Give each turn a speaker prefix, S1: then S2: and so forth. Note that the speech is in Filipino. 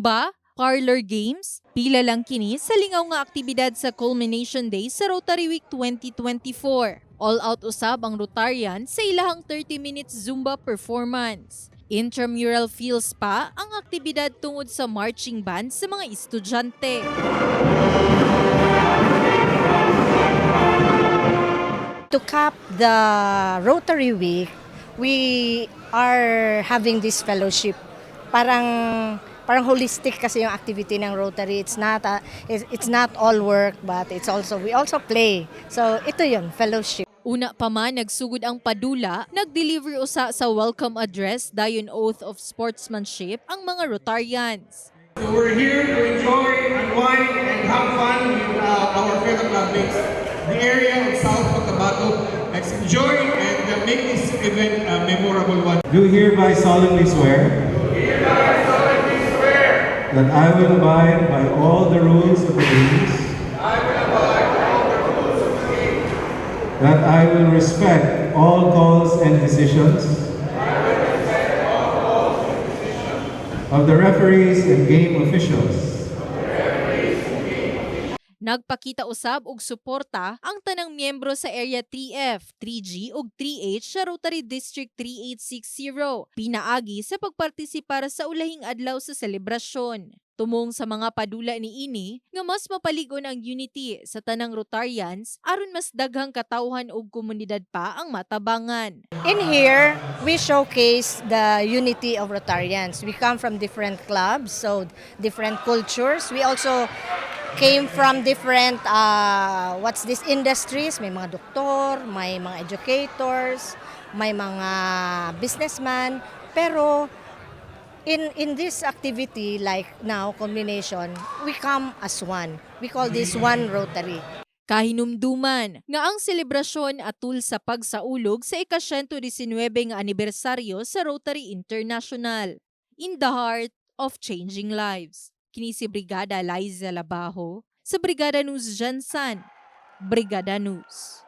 S1: Zumba, parlor games, pila lang kini sa lingaw nga aktibidad sa Culmination Day sa Rotary Week 2024. All-out usab ang Rotarian sa ilahang 30 minutes Zumba performance. Intramural feels pa ang aktibidad tungod sa marching band sa mga estudyante.
S2: To cap the Rotary Week, we are having this fellowship. Parang parang holistic kasi yung activity ng Rotary. It's not a, it's, it's not all work but it's also we also play. So ito yun, fellowship.
S1: Una pa man nagsugod ang padula, nag-deliver usa sa welcome address dayon oath of sportsmanship ang mga Rotarians.
S3: So we're here to enjoy, unwind, and have fun with uh, our fellow clubmates. The area of South Cotabato. Let's enjoy and uh, make this event a memorable one.
S4: Do hereby solemnly swear. That I will abide by all the rules of the games. That I will respect all calls and decisions. Of the referees and game officials.
S1: Nagpakita usab og suporta ang tanang miyembro sa Area 3F, 3G ug 3H sa Rotary District 3860 pinaagi sa pagpartisipar sa ulahing adlaw sa selebrasyon. Tumong sa mga padula ni ini nga mas mapaligon ang unity sa tanang Rotarians aron mas daghang katawhan ug komunidad pa ang matabangan.
S2: In here, we showcase the unity of Rotarians. We come from different clubs, so different cultures. We also came from different, uh, what's this, industries. May mga doktor, may mga educators, may mga businessman. Pero in in this activity, like now, combination, we come as one. We call this one Rotary.
S1: Kahinumduman nga ang selebrasyon atul sa pagsaulog sa ika-119 nga anibersaryo sa Rotary International in the heart of changing lives. Kini si Brigada Liza Labajo sa Brigada News Jansan. Brigada News.